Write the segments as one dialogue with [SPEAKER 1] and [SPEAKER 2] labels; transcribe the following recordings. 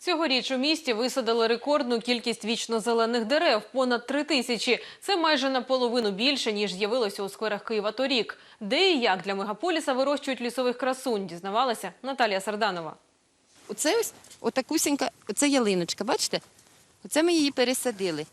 [SPEAKER 1] Цьогоріч у місті висадили рекордну кількість вічно-зелених дерев – понад три тисячі. Це майже наполовину більше, ніж з'явилося у скверах Києва торік. Де і як для мегаполіса вирощують лісових красунь, дізнавалася Наталія Сарданова.
[SPEAKER 2] Оце ось отакусінька, оце ялиночка, бачите? Оце ми її пересадили.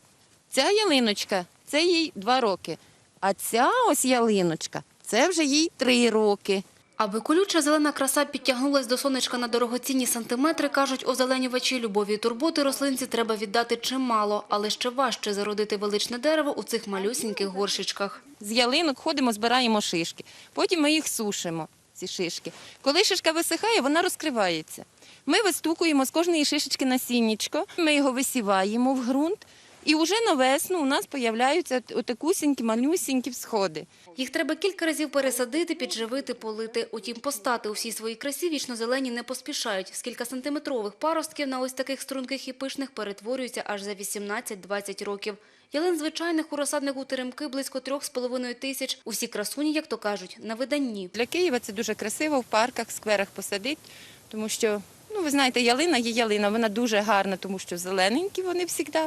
[SPEAKER 2] Ця ялиночка, це їй два роки. А ця ось ялиночка, це вже їй три роки.
[SPEAKER 3] Аби колюча зелена краса підтягнулась до сонечка на дорогоцінні сантиметри, кажуть озеленювачі, любові турботи рослинці треба віддати чимало, але ще важче зародити величне дерево у цих малюсіньких горшечках.
[SPEAKER 2] З ялинок ходимо, збираємо шишки. Потім ми їх сушимо, ці шишки. Коли шишка висихає, вона розкривається. Ми вистукуємо з кожної шишечки насіннячко, ми його висіваємо в ґрунт, і вже на весну у нас з'являються отакусінькі, малюсінькі всходи.
[SPEAKER 3] Їх треба кілька разів пересадити, підживити, полити. Утім, постати у всій своїй красі вічно-зелені не поспішають. З кількасантиметрових паростків на ось таких струнких і пишних перетворюються аж за 18-20 років. Ялин звичайних у розсаднику теремки близько трьох з половиною тисяч. Усі красуні, як то кажуть, на виданні.
[SPEAKER 2] Для Києва це дуже красиво в парках, скверах посадити, тому що, ну ви знаєте, ялина є ялина, вона дуже гарна, тому що зелененькі вони завжди.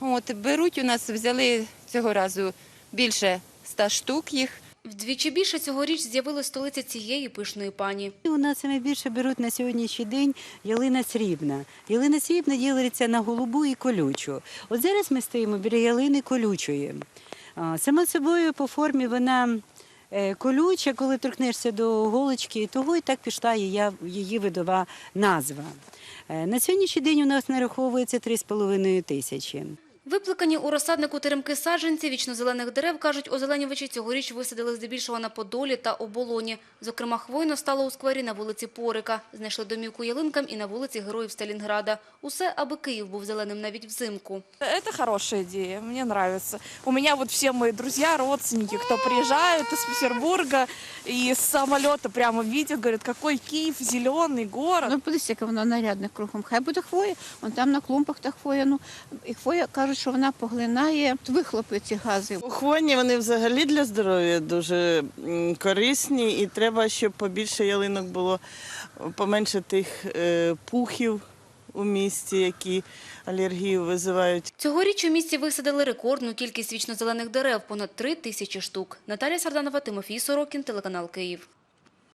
[SPEAKER 2] От, беруть у нас, взяли цього разу більше ста штук їх.
[SPEAKER 3] Вдвічі більше цьогоріч з'явилась столиця цієї пишної пані.
[SPEAKER 4] У нас найбільше беруть на сьогоднішній день ялина срібна. Ялина срібна ділиться на голубу і колючу. От зараз ми стоїмо біля ялини колючої. А, Сама собою по формі вона е, колюча, коли торкнешся до голочки, того і так пішла її, її видова назва. Е, На сьогоднішній день у нас нараховується 3,5 тисячі.
[SPEAKER 3] Виплакані у розсаднику теремки саджанці вічно-зелених дерев, кажуть озеленювачі, цьогоріч висадили здебільшого на Подолі та Оболоні. Зокрема, хвойно стало у сквері на вулиці Порика. Знайшли домівку ялинкам і на вулиці Героїв Сталінграда. Усе, аби Київ був зеленим навіть взимку.
[SPEAKER 5] Это хорошая идея, мне нравится. У меня вот все мои друзья, родственники, кто приезжают из Петербурга и с самолета прямо видят, говорят, какой Киев, зеленый город.
[SPEAKER 6] Ну, подивіться, яке воно нарядне кругом. Хай буде хвоя, вон там на клумбах та хвоя. Ну, і хвоя кажуть, що вона поглинає вихлопи ці гази.
[SPEAKER 7] Хвойні вони взагалі для здоров'я дуже корисні, і треба, щоб побільше ялинок було, поменше тих е, пухів у місті, які алергію визивають.
[SPEAKER 3] Цьогоріч у місті висадили рекордну кількість вічно-зелених дерев – понад три тисячі штук. Наталія Сарданова, Тимофій Сорокін, телеканал «Київ».